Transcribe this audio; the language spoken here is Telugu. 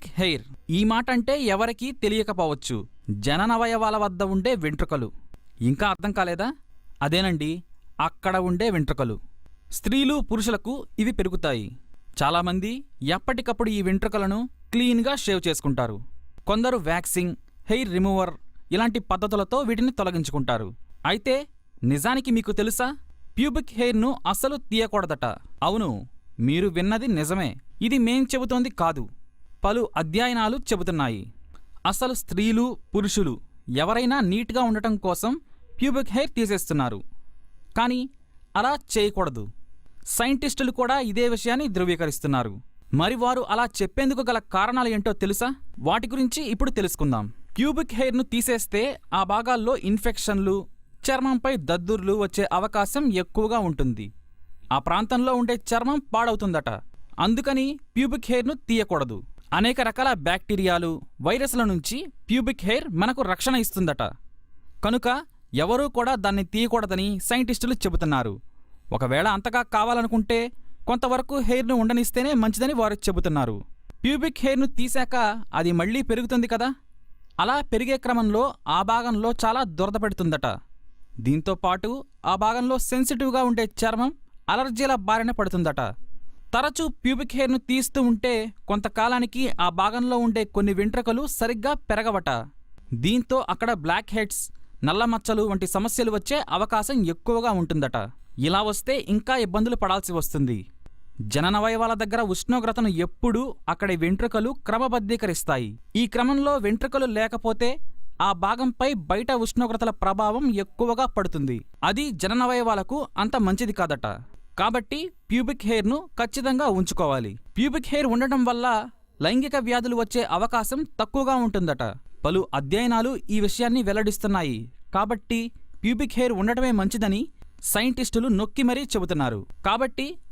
హెయిర్. ఈ మాట అంటే ఎవరికీ తెలియకపోవచ్చు. జననవయవాల వద్ద ఉండే వెంట్రుకలు. ఇంకా అర్థం కాలేదా? అదేనండి అక్కడ ఉండే వెంట్రుకలు. స్త్రీలు పురుషులకు ఇవి పెరుగుతాయి. చాలామంది ఎప్పటికప్పుడు ఈ వెంట్రుకలను క్లీన్గా షేవ్ చేసుకుంటారు. కొందరు వ్యాక్సింగ్ హెయిర్ రిమూవర్ ఇలాంటి పద్ధతులతో వీటిని తొలగించుకుంటారు. అయితే నిజానికి మీకు తెలుసా? ప్యూబిక్ హెయిర్ను అస్సలు తీయకూడదట. అవును మీరు విన్నది నిజమే. ఇది మేం చెబుతోంది కాదు. పలు అధ్యయనాలు చెబుతున్నాయి. అసలు స్త్రీలు పురుషులు ఎవరైనా నీట్గా ఉండటం కోసం ప్యూబిక్ హెయిర్ తీసేస్తున్నారు. కానీ అలా చేయకూడదు. సైంటిస్టులు కూడా ఇదే విషయాన్ని ధృవీకరిస్తున్నారు. మరి వారు అలా చెప్పేందుకు గల కారణాలు ఏంటో తెలుసా? వాటి గురించి ఇప్పుడు తెలుసుకుందాం. క్యూబిక్ హెయిర్ను తీసేస్తే ఆ భాగాల్లో ఇన్ఫెక్షన్లు చర్మంపై దద్దుర్లు వచ్చే అవకాశం ఎక్కువగా ఉంటుంది. ఆ ప్రాంతంలో ఉండే చర్మం పాడవుతుందట. అందుకని ప్యూబిక్ హెయిర్ను తీయకూడదు. అనేక రకాల బ్యాక్టీరియాలు వైరస్ల నుంచి ప్యూబిక్ హెయిర్ మనకు రక్షణ ఇస్తుందట. కనుక ఎవరూ కూడా దాన్ని తీయకూడదని సైంటిస్టులు చెబుతున్నారు. ఒకవేళ అంతగా కావాలనుకుంటే కొంతవరకు హెయిర్ను ఉండనిస్తేనే మంచిదని వారు చెబుతున్నారు. ప్యూబిక్ హెయిర్ను తీశాక అది మళ్ళీ పెరుగుతుంది కదా? అలా పెరిగే క్రమంలో ఆ భాగంలో చాలా దురద పెడుతుందట. దీంతో పాటు ఆ భాగంలో సెన్సిటివ్గా ఉండే చర్మం అలర్జీల బారిన పడుతుందట. తరచూ ప్యూబిక్ హెయిర్ను తీస్తూ ఉంటే కొంతకాలానికి ఆ భాగంలో ఉండే కొన్ని వెంట్రుకలు సరిగ్గా పెరగవట. దీంతో అక్కడ బ్లాక్ హెడ్స్ నల్ల మచ్చలు వంటి సమస్యలు వచ్చే అవకాశం ఎక్కువగా ఉంటుందట. ఇలా వస్తే ఇంకా ఇబ్బందులు పడాల్సి వస్తుంది. జననవయవాల దగ్గర ఉష్ణోగ్రతను ఎప్పుడూ అక్కడి వెంట్రుకలు క్రమబద్ధీకరిస్తాయి. ఈ క్రమంలో వెంట్రుకలు లేకపోతే ఆ భాగంపై బయట ఉష్ణోగ్రతల ప్రభావం ఎక్కువగా పడుతుంది. అది జననవయవాలకు అంత మంచిది కాదట. కాబట్టి ప్యూబిక్ హెయిర్ను ఖచ్చితంగా ఉంచుకోవాలి. ప్యూబిక్ హెయిర్ ఉండటం వల్ల లైంగిక వ్యాధులు వచ్చే అవకాశం తక్కువగా ఉంటుందట. పలు అధ్యయనాలు ఈ విషయాన్ని వెల్లడిస్తున్నాయి. కాబట్టి ప్యూబిక్ హెయిర్ ఉండటమే మంచిదని సైంటిస్టులు నొక్కి మరీ చెబుతున్నారు. కాబట్టి